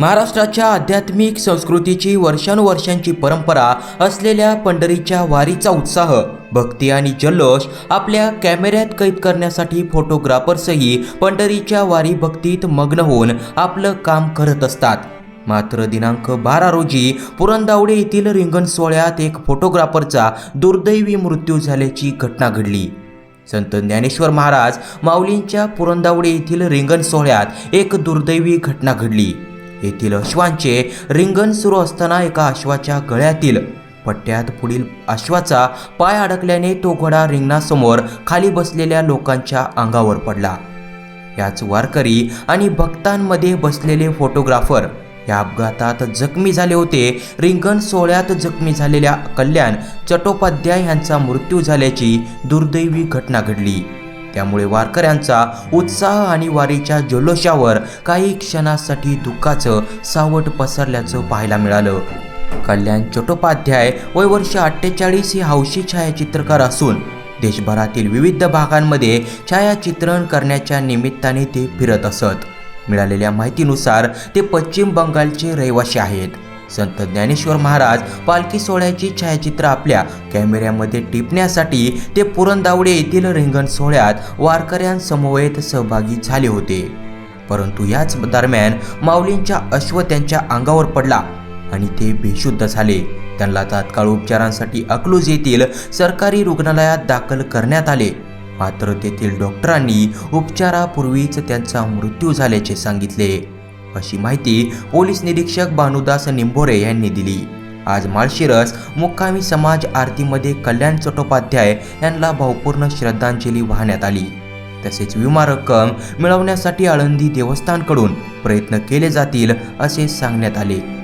महाराष्ट्राच्या आध्यात्मिक संस्कृतीची वर्षानुवर्षांची परंपरा असलेल्या पंढरीच्या वारीचा उत्साह भक्ती आणि जल्लोष आपल्या कॅमेऱ्यात कैद करण्यासाठी फोटोग्राफर्सही पंढरीच्या वारी भक्तीत मग्न होऊन आपलं काम करत असतात. मात्र दिनांक बारा रोजी पुरंदावडे येथील रिंगण सोहळ्यात एक फोटोग्राफरचा दुर्दैवी मृत्यू झाल्याची घटना घडली. संत ज्ञानेश्वर महाराज माऊलींच्या पुरंदावडे येथील रिंगण सोहळ्यात एक दुर्दैवी घटना घडली. येथील अश्वांचे रिंगण सुरू असताना एका अश्वाच्या गळ्यातील पट्ट्यात पुढील अश्वाचा पाय अडकल्याने तो घोडा रिंगणासमोर खाली बसलेल्या लोकांच्या अंगावर पडला. याच वारकरी आणि भक्तांमध्ये बसलेले फोटोग्राफर या अपघातात जखमी झाले होते. रिंगण सोहळ्यात जखमी झालेल्या कल्याण चट्टोपाध्याय यांचा मृत्यू झाल्याची दुर्दैवी घटना घडली. त्यामुळे वारकऱ्यांचा उत्साह आणि वारीच्या जल्लोषावर काही क्षणासाठी दुःखाचं सावट पसरल्याचं पाहायला मिळालं. कल्याण चट्टोपाध्याय वय वर्ष अठ्ठेचाळीस हे हौशी छायाचित्रकार असून देशभरातील विविध भागांमध्ये छायाचित्रण करण्याच्या निमित्ताने ते फिरत असत. मिळालेल्या माहितीनुसार ते पश्चिम बंगालचे रहिवासी आहेत. संत ज्ञानेश्वर महाराज पालखी सोहळ्याची छायाचित्र आपल्या कॅमेऱ्यामध्ये टिपण्यासाठी ते पुरंदावडे येथील रिंगण सोहळ्यात वारकऱ्यांसमवेत सहभागी झाले होते. परंतु याच दरम्यान माऊलींच्या अश्व त्यांच्या अंगावर पडला आणि ते बेशुद्ध झाले. त्यांना तात्काळ उपचारांसाठी अकलूज येथील सरकारी रुग्णालयात दाखल करण्यात आले. मात्र तेथील डॉक्टरांनी उपचारापूर्वीच त्यांचा मृत्यू झाल्याचे सांगितले. अशी माहिती पोलीस निरीक्षक भानुदास निंभोरे यांनी दिली. आज माळशिरस मुक्कामी समाज आरतीमध्ये कल्याण चट्टोपाध्याय यांना भावपूर्ण श्रद्धांजली वाहण्यात आली. तसेच विमा रक्कम मिळवण्यासाठी आळंदी देवस्थानकडून प्रयत्न केले जातील असे सांगण्यात आले.